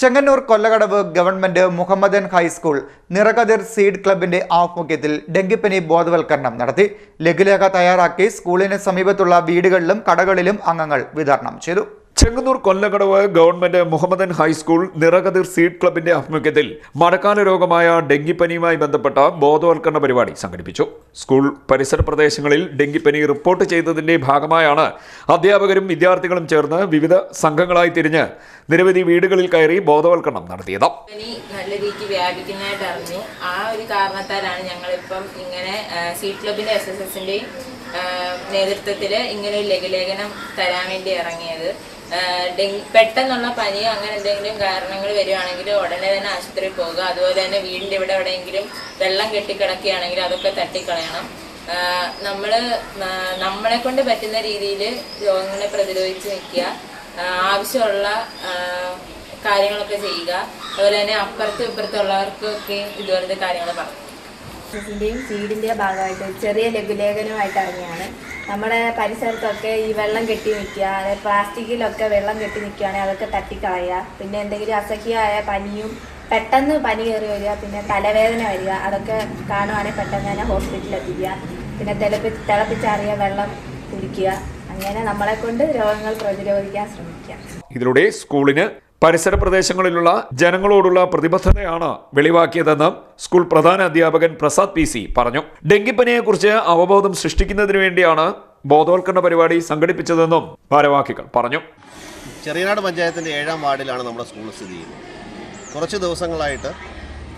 Chengannur Kollakadavu government Muhammadan high school Nirakathir seed ക്ലബിന്റെ ആഭിമുഖ്യത്തിൽ ഡെങ്കിപ്പനി ബോധവൽക്കരണം നടത്തി. ലഘുലേഖ തയ്യാറാക്കി സ്കൂളിന് സമീപത്തുള്ള വീടുകളിലും കടകളിലും അംഗങ്ങൾ വിതരണം ചെയ്തു. Chengannur Kollakadavu government Muhammadan high school Nirakathir seed ക്ലബിന്റെ ആഭിമുഖ്യത്തിൽ മഴക്കാല രോഗമായ ഡെങ്കിപ്പനിയുമായി ബന്ധപ്പെട്ട ബോധവൽക്കരണ പരിപാടി സംഘടിപ്പിച്ചു. സ്കൂൾ പരിസര പ്രദേശങ്ങളിൽ ഡെങ്കിപ്പനി റിപ്പോർട്ട് ചെയ്തതിന്റെ ഭാഗമായാണ് അധ്യാപകരും വിദ്യാർത്ഥികളും ചേർന്ന് വിവിധ സംഘങ്ങളായി തിരിഞ്ഞ് നിരവധി വീടുകളിൽ കയറി ബോധവൽക്കരണം നടത്തിയത്. നല്ല രീതിക്ക് ആ ഒരു കാരണത്താലാണ് ഇങ്ങനെ നേതൃത്വത്തിൽ ഇങ്ങനെ ഒരു ലഘുലേഖനം തരാൻ വേണ്ടി ഇറങ്ങിയത്. പെട്ടെന്നുള്ള പനിയോ അങ്ങനെ എന്തെങ്കിലും കാരണങ്ങൾ വരികയാണെങ്കിൽ ഉടനെ തന്നെ ആശുപത്രിയിൽ പോകുക. അതുപോലെ തന്നെ വീടിന്റെ ഇവിടെ എവിടെയെങ്കിലും വെള്ളം കെട്ടിക്കിടക്കുകയാണെങ്കിൽ അതൊക്കെ തട്ടിക്കളയണം. നമ്മൾ നമ്മളെ കൊണ്ട് പറ്റുന്ന രീതിയിൽ രോഗങ്ങളെ പ്രതിരോധിച്ച് നിൽക്കുക. ആവശ്യമുള്ള കാര്യങ്ങളൊക്കെ ചെയ്യുക. അതുപോലെ തന്നെ അപ്പുറത്തും ഇപ്പുറത്തുള്ളവർക്കൊക്കെ ഇതുപോലത്തെ കാര്യങ്ങൾ പറഞ്ഞു. ിന്റെയും സീഡിന്റെയും ഭാഗമായിട്ട് ചെറിയ ലഘുലേഖനമായിട്ട് ഇറങ്ങിയാണ്. നമ്മുടെ പരിസരത്തൊക്കെ ഈ വെള്ളം കെട്ടി നിൽക്കുക അതായത് പ്ലാസ്റ്റിക്കിലൊക്കെ വെള്ളം കെട്ടി നിൽക്കുകയാണെങ്കിൽ അതൊക്കെ തട്ടിക്കളയുക പിന്നെ എന്തെങ്കിലും അസഹ്യമായ പനിയും പെട്ടെന്ന് പനി കയറി വരിക പിന്നെ തലവേദന വരിക അതൊക്കെ കാണുവാണെങ്കിൽ പെട്ടെന്ന് തന്നെ ഹോസ്പിറ്റലിൽ എത്തിക്കുക പിന്നെ തിളപ്പി തിളപ്പിച്ചാറിയ വെള്ളം കുടിക്കുക. അങ്ങനെ നമ്മളെ കൊണ്ട് രോഗങ്ങൾ പ്രതിരോധിക്കാൻ ശ്രമിക്കുക. ഇതിലൂടെ സ്കൂളിന് പരിസര പ്രദേശങ്ങളിലുള്ള ജനങ്ങളോടുള്ള പ്രതിബദ്ധതയാണ് വെളിവാക്കിയതെന്ന് സ്കൂൾ പ്രധാന അധ്യാപകൻ പ്രസാദ് പി സി പറഞ്ഞു. ഡെങ്കിപ്പനിയെക്കുറിച്ച് അവബോധം സൃഷ്ടിക്കുന്നതിന് വേണ്ടിയാണ് ബോധവൽക്കരണ പരിപാടി സംഘടിപ്പിച്ചതെന്നും ഭാരവാഹികൾ പറഞ്ഞു. ചെറിയനാട് പഞ്ചായത്തിന്റെ ഏഴാം വാർഡിലാണ് നമ്മുടെ സ്കൂൾ സ്ഥിതി ചെയ്യുന്നത്. കുറച്ച് ദിവസങ്ങളായിട്ട്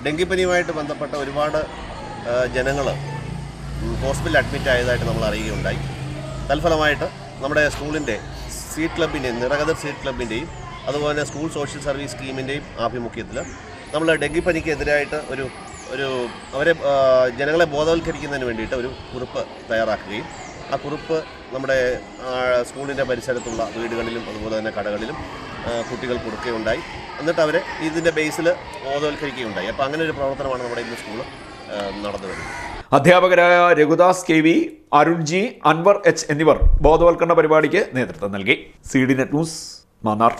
ഡെങ്കിപ്പനിയുമായിട്ട് ബന്ധപ്പെട്ട ഒരുപാട് ജനങ്ങൾ ഹോസ്പിറ്റലിൽ അഡ്മിറ്റ് ആയതായിട്ട് നമ്മൾ അറിയുകയുണ്ടായി. തൽഫലമായിട്ട് നമ്മുടെ സ്കൂളിന്റെ സീറ്റ് ക്ലബിന്റെയും നിറകഥ സീറ്റ് ക്ലബിന്റെയും അതുപോലെ തന്നെ സ്കൂൾ സോഷ്യൽ സർവീസ് സ്കീമിന്റെയും ആഭിമുഖ്യത്തിൽ നമ്മൾ ഡെങ്കിപ്പനിക്കെതിരായിട്ട് ഒരു ഒരു അവരെ ജനങ്ങളെ ബോധവൽക്കരിക്കുന്നതിന് വേണ്ടിയിട്ട് ഒരു കുറിപ്പ് തയ്യാറാക്കുകയും ആ കുറിപ്പ് നമ്മുടെ സ്കൂളിന്റെ പരിസരത്തുള്ള വീടുകളിലും അതുപോലെ തന്നെ കടകളിലും കുട്ടികൾ കൊടുക്കുകയുണ്ടായി എന്നിട്ട് അവരെ ഇതിന്റെ ബേസിൽ ബോധവൽക്കരിക്കുകയുണ്ടായി. അപ്പോൾ അങ്ങനെ ഒരു പ്രവർത്തനമാണ് നമ്മുടെ ഇന്ന് സ്കൂൾ നടന്നു വരുന്നത്. അധ്യാപകരായ Raghudas K V Arun G Anvar H എന്നിവർ ബോധവൽക്കരണ പരിപാടിക്ക് നേതൃത്വം നൽകി. C D net news Mannar.